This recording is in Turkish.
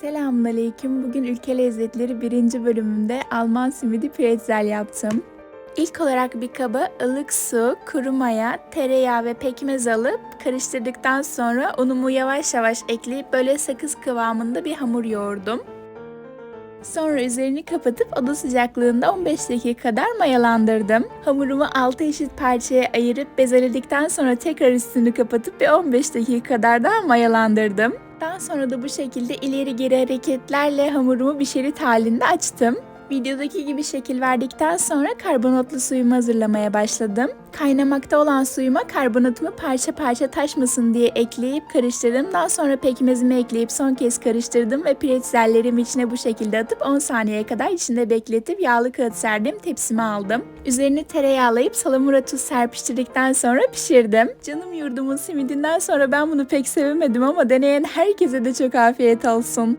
Selamünaleyküm. Bugün Ülke Lezzetleri birinci bölümünde Alman simidi pretzel yaptım. İlk olarak bir kaba ılık su, kuru maya, tereyağı ve pekmez alıp karıştırdıktan sonra unumu yavaş yavaş ekleyip böyle sakız kıvamında bir hamur yoğurdum. Sonra üzerini kapatıp oda sıcaklığında 15 dakika kadar mayalandırdım. Hamurumu 6 eşit parçaya ayırıp bezeledikten sonra tekrar üstünü kapatıp bir 15 dakika kadar daha mayalandırdım. Daha sonra da bu şekilde ileri geri hareketlerle hamurumu bir şerit halinde açtım. Videodaki gibi şekil verdikten sonra karbonatlı suyumu hazırlamaya başladım. Kaynamakta olan suyuma karbonatımı parça parça taşmasın diye ekleyip karıştırdım. Daha sonra pekmezimi ekleyip son kez karıştırdım ve pretzellerimi içine bu şekilde atıp 10 saniyeye kadar içinde bekletip yağlı kağıt serdim tepsime aldım. Üzerini tereyağlayıp salamura tuz serpiştirdikten sonra pişirdim. Canım yurdumun simidinden sonra ben bunu pek sevemedim ama deneyen herkese de çok afiyet olsun.